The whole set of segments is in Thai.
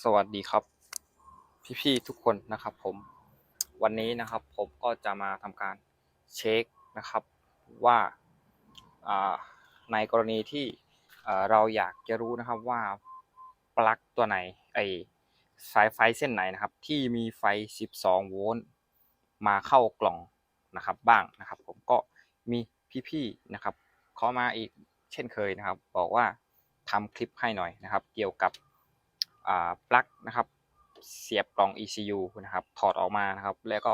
สวัสดีครับ พี่ๆทุกคนนะครับผมวันนี้นะครับผมก็จะมาทำการเช็คนะครับว่าในกรณีที่เราอยากจะรู้นะครับว่าปลั๊กตัวไหนไอสายไฟเส้นไหนนะครับ ที่มีไฟ 12 โวลต์มาเข้ากล่องนะครับบ้างนะครับ ผมก็มีพี่ๆนะครับขอมาอีกเช่นเคยนะครับ บอกว่าทำคลิปให้หน่อยนะครับ เกี่ยวกับ ปลั๊กนะครับ เสียบกล่อง ECU นะครับ ถอดออกมานะครับ แล้วก็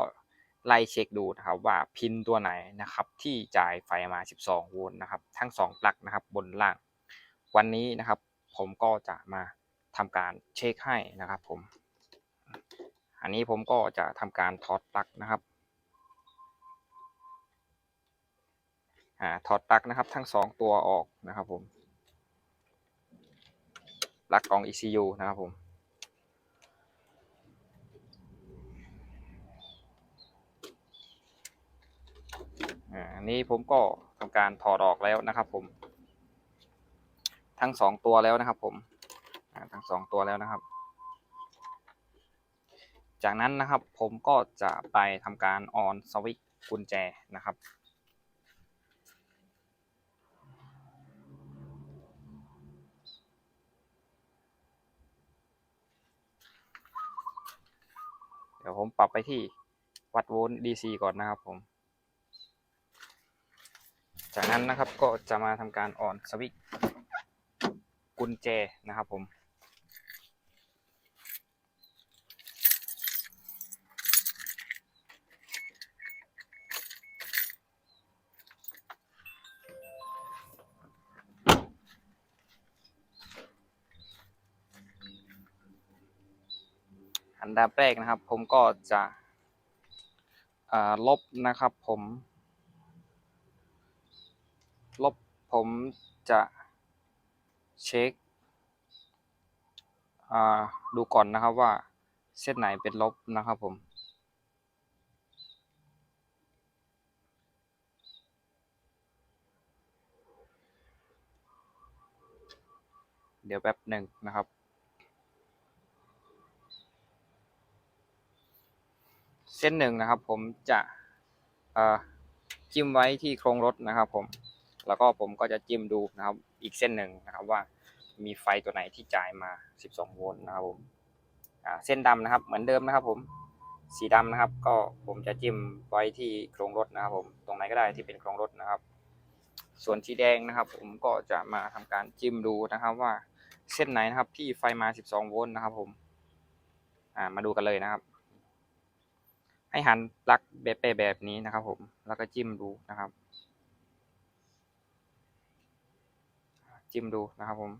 ไล่เช็คดูนะครับว่าพินตัวไหนนะครับที่จ่ายไฟมา 12 โวลต์นะครับ ทั้ง 2 ปลั๊กนะครับบนล่าง วันนี้นะครับผมก็จะมาทำการเช็คให้นะครับผม อันนี้ผมก็จะทำการถอดปลั๊กนะครับอ่าถอดปลั๊กนะครับทั้ง 2 ตัวออกนะครับผม ปลั๊กกอง ECU นะครับผมอ่าอันนี้ผมก็ทำการถอดออกแล้วนะครับผม ทั้งสองตัวแล้วนะครับผมอ่าทั้งสองตัวแล้วนะครับ จากนั้นนะครับผมก็จะไปทำการออนสวิตช์กุญแจนะครับ ดี๋ยวผมปรับไปที่วัดโวลต์ DC ก่อนนะครับผม จากนั้นนะครับก็จะมาทำการออนสวิตช์กุญแจนะครับผม นดับแรกนะครับ ผมก็จะลบนะครับ ผม ลบผมจะเช็คดูก่อนนะครับว่าเส้นไหนเป็นลบนะครับผม เดี๋ยวแป๊บหนึ่งนะครับ เส้นหนึ่งนะครับ ผมจะจิ้มไว้ที่โครงรถนะครับ ผม แล้วก็ผมก็จะจิ้มดูนะครับ อีกเส้นหนึ่งนะครับว่ามีไฟตัวไหนที่จ่ายมา 12 โวลต์นะครับผมเส้นดำนะครับ เหมือนเดิมนะครับ ผมสีดำนะครับ ก็ผมจะจิ้มไว้ที่โครงรถนะครับ ผมตรงไหนก็ได้ที่เป็นโครงรถนะครับ ส่วนสีแดงนะครับ ผมก็จะมาทำการจิ้มดูนะครับ ว่าเส้นไหนนะครับที่ไฟมา 12 โวลต์นะครับ ผมมาดูกันเลยนะครับ ให้หันปลั๊กแบบไปแบบนี้นะครับ ผม แล้วก็จิ้มดูนะครับ จิ้มดูนะครับผม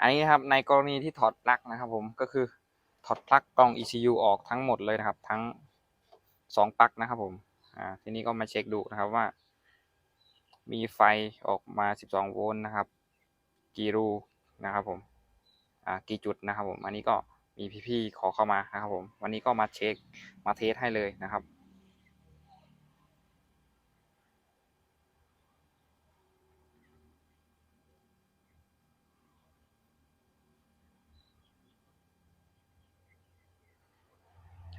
อันนี้นะครับในกรณีที่ถอดปลั๊กนะครับผมก็คือถอดปลั๊กกล่อง ECU ออกทั้งหมดเลยนะครับ ทั้งสองปลั๊กนะครับผมอ่าทีนี้ก็มาเช็คดูนะครับว่า มีไฟออกมา 12 โวลต์นะครับ กี่รูนะครับผมอ่ากี่จุดนะครับผมอันนี้ก็มีพี่ๆขอเข้ามานะครับผมวันนี้ก็มาเช็คมาเทสให้เลยนะครับ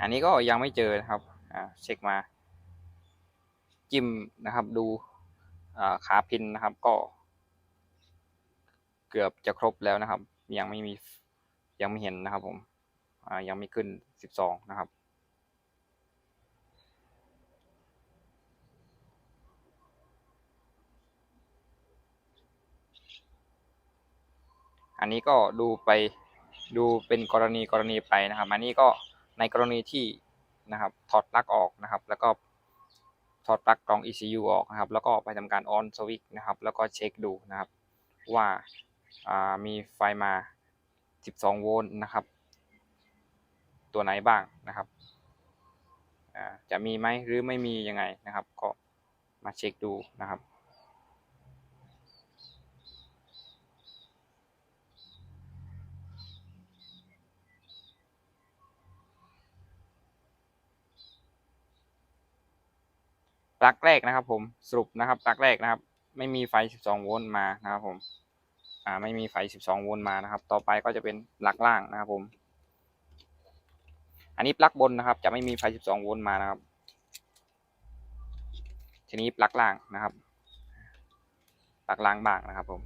อันนี้ก็ยังไม่เจอนะครับเช็คมา จิ้มนะครับดูขาพินนะครับ ก็ เกือบจะครบแล้วนะครับ ยังไม่มียังไม่เห็นนะครับ ผมยังไม่ขึ้นสิบสองนะครับอันนี้ก็ดูไปดูเป็นกรณีกรณีไปนะครับ อันนี้ก็ ในกรณีที่นะครับถอดปลั๊กออกนะครับ แล้วก็ถอดปลั๊กกล่อง ECU ออกนะครับ แล้วก็ไปทำการออนสวิตช์นะครับ แล้วก็เช็คดูนะครับ ว่ามีไฟมา 12 โวลต์นะครับ ตัวไหนบ้างนะครับจะมีไหมหรือไม่มียังไงนะครับ ก็มาเช็คดูนะครับ ปลั๊กแรกนะครับ ผมสรุปนะครับปลั๊กแรกนะครับ ไม่มีไฟ 12 โวลต์มานะครับ ผม อ่า ไม่มีไฟ 12 โวลต์มานะครับ ต่อไปก็จะเป็นปลั๊กล่างนะครับ ผม อันนี้ปลั๊กบนนะครับ จะไม่มีไฟ 12 โวลต์มานะครับ ทีนี้ปลั๊กล่างนะครับปลั๊กล่างบ้างนะครับ ผม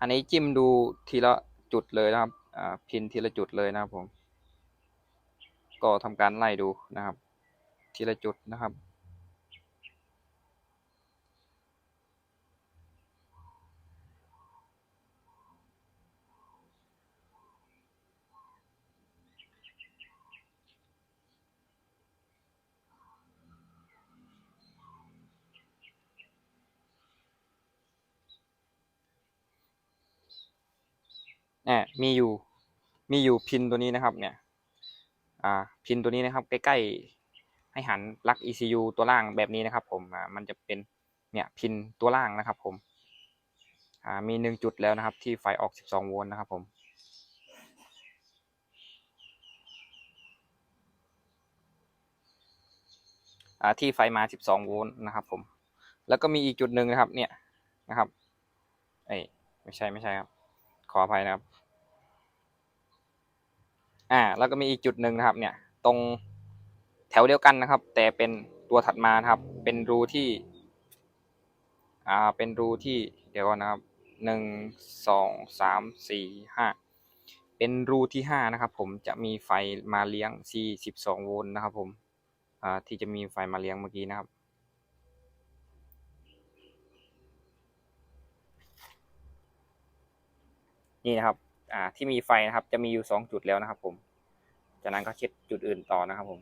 อันนี้จิ้มดูทีละจุดเลยนะครับ อ่า พินทีละจุดเลยนะครับผม ก็ทำการไล่ดูนะครับ ทีละจุดนะครับเนี่ยมีอยู่มีอยู่พินตัวนี้นะครับเนี่ย อ่าพินตัวนี้นะครับ ใกล้ๆให้หันลัก ECU ตัวล่างแบบนี้นะครับ ผมอ่ามันจะเป็นเนี่ยพินตัวล่างนะครับ ผมอ่ามีหนึ่งจุดแล้วนะครับ ที่ไฟออก 12 โวลต์นะครับ ผมอ่าที่ไฟมา 12 โวลต์นะครับ ผม แล้วก็มีอีกจุดหนึ่งนะครับ เนี่ยนะครับ เอ้ไม่ใช่ไม่ใช่ครับ ขออภัยนะครับ อ่า แล้วก็มีอีกจุดหนึ่งนะครับ เนี่ย ตรงแถวเดียวกันนะครับ แต่เป็นตัวถัดมานะครับ เป็นรูที่ อ่า เป็นรูที่ เดี๋ยวก่อนนะครับหนึ่งสองสามสี่ห้าเป็นรูที่ห้านะครับ ผมจะมีไฟมาเลี้ยง 42 โวลต์นะครับ ผมอ่าที่จะมีไฟมาเลี้ยงเมื่อกี้นะครับนี่นะครับ อ่าที่มีไฟนะครับ จะมีอยู่สองจุดแล้วนะครับ ผม จากนั้นก็เช็ดจุดอื่นต่อนะครับ ผม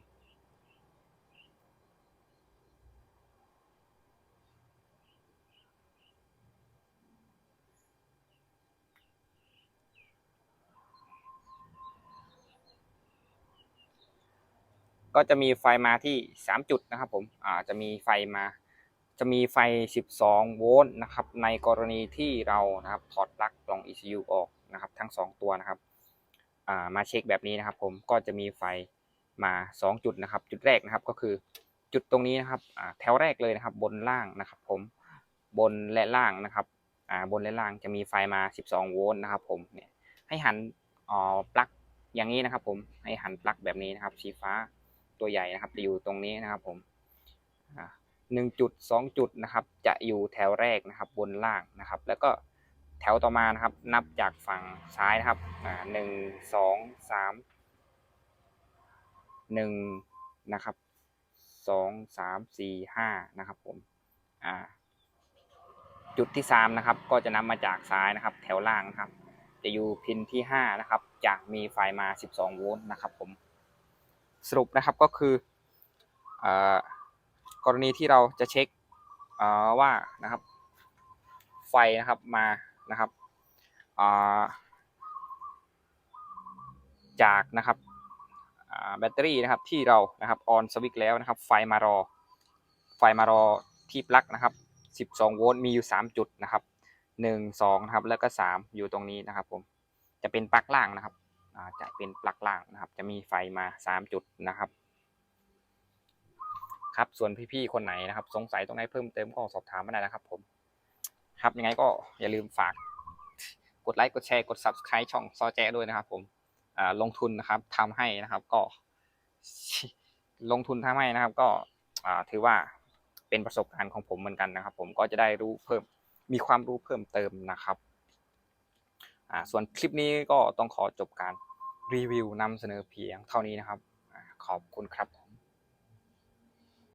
ก็จะมีไฟมาที่สามจุดนะครับผม อ่า จะมีไฟมา จะมีไฟ 12 โวลต์นะครับ ในกรณีที่เรานะครับถอดปลั๊กกล่อง ECU ออก นะครับ ทั้ง 2 ตัวนะครับมาเช็คแบบนี้นะครับ ผมก็จะมีไฟมา 2 จุดนะครับ จุดแรกนะครับก็คือจุดตรงนี้นะครับแถวแรกเลยนะครับ บนล่างนะครับ ผมบนและล่างนะครับบนและล่างจะมีไฟมา 12 โวลต์นะครับ ผมเนี่ยให้หันอ่อปลั๊กอย่างนี้นะครับ ผมให้หันปลั๊กแบบนี้นะครับ สีฟ้าตัวใหญ่นะครับจะอยู่ตรงนี้นะครับ ผมหนึ่งจุดสองจุดนะครับ จะอยู่แถวแรกนะครับ บนล่างนะครับ แล้วก็ แถวต่อมานะครับ นับจากฝั่งซ้ายนะครับอ่าหนึ่งสองสามหนึ่งนะครับสองสามสี่ห้านะครับผมอ่าจุดที่สามนะครับ ก็จะนับมาจากซ้ายนะครับ แถวล่างนะครับ จะอยู่พินที่ห้านะครับจะมีไฟมาสิบสองโวลต์นะครับผมสรุปนะครับก็คืออกรณีที่เราจะเช็คว่านะครับ ไฟนะครับมา นะครับจากนะครับแบตเตอรี่นะครับที่เรานะครับออนสวิตแล้วนะครับ ไฟมารอ ไฟมารอที่ปลั๊กนะครับ 12 โวลต์มีอยู่ 3 จุดนะครับ 1 2นะครับแล้วก็ 3 อยู่ตรงนี้นะครับผมจะเป็นปลั๊กล่างนะครับจะเป็นปลั๊กล่างนะครับ จะมีไฟมา 3 จุดนะครับครับส่วนพี่ๆคนไหนนะครับ สงสัยตรงไหนเพิ่มเติมก็สอบถามมาได้นะครับผม ครับยังไงก็อย่าลืมฝากกดไลค์กดแชร์กด subscribe ช่องซอแจด้วยนะครับ ผมลงทุนนะครับทำให้นะครับก็ลงทุนทำให้นะครับ ก็ถือว่าเป็นประสบการณ์ของผมเหมือนกันนะครับ ผมก็จะได้รู้เพิ่มมีความรู้เพิ่มเติมนะครับส่วนคลิปนี้ก็ต้องขอจบการรีวิวนำเสนอเพียงเท่านี้นะครับ ขอบคุณครับ